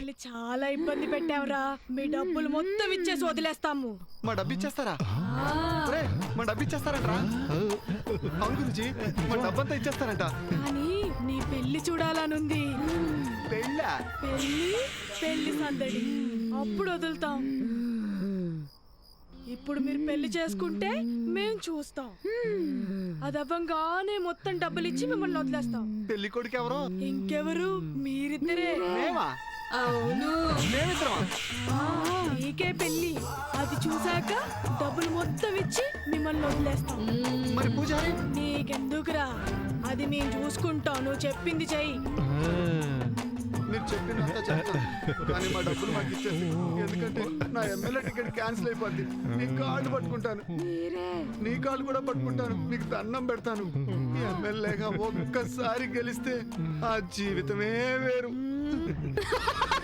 మిమ్మల్ని చాలా ఇబ్బంది పెట్టావురా. మీ డబ్బులు మొత్తం ఇచ్చేసి వదిలేస్తాము. మా డబ్బు ఇచ్చేస్తారా? మా డబ్బు ఇచ్చేస్తారంట్రా. అవును గురుజీ మా డబ్బంతా ఇచ్చేస్తారంట. కానీ నీ పెళ్ళి చూడాలనుంది. పెళ్ళా? పెళ్ళి పెళ్ళి సందడి. అప్పుడు వదులుతాం. ఇప్పుడు మీరు పెళ్ళి చేసుకుంటే మేం చూస్తాం. అది అవ్వంగానే మొత్తం డబ్బులు ఇచ్చి మిమ్మల్ని వదిలేస్తాం. పెళ్ళి కొడుకు ఎవరో ఇంకెవరు? మీరిద్దరే. అవును. నీకే పెళ్ళి అది చూసాక డబ్బులు మొత్తం ఇచ్చి మిమ్మల్ని వదిలేస్తాం. మరి పూజారి? నీకెందుకురా? అది నేను చూసుకుంటాం నువ్వు చెప్పింది చెయ్యి. మీరు చెప్పినంత చెప్తాను. కానీ మా డబ్బులు మాకు ఇచ్చేసి ఎందుకంటే నా ఎమ్మెల్యే టికెట్ క్యాన్సిల్ అయిపోద్ది. నీ కార్డు పట్టుకుంటాను. నీ కార్డు కూడా పట్టుకుంటాను. మీకు దండం పెడతాను. ఎమ్మెల్యేగా ఒక్కసారి గెలిస్తే ఆ జీవితమే వేరు.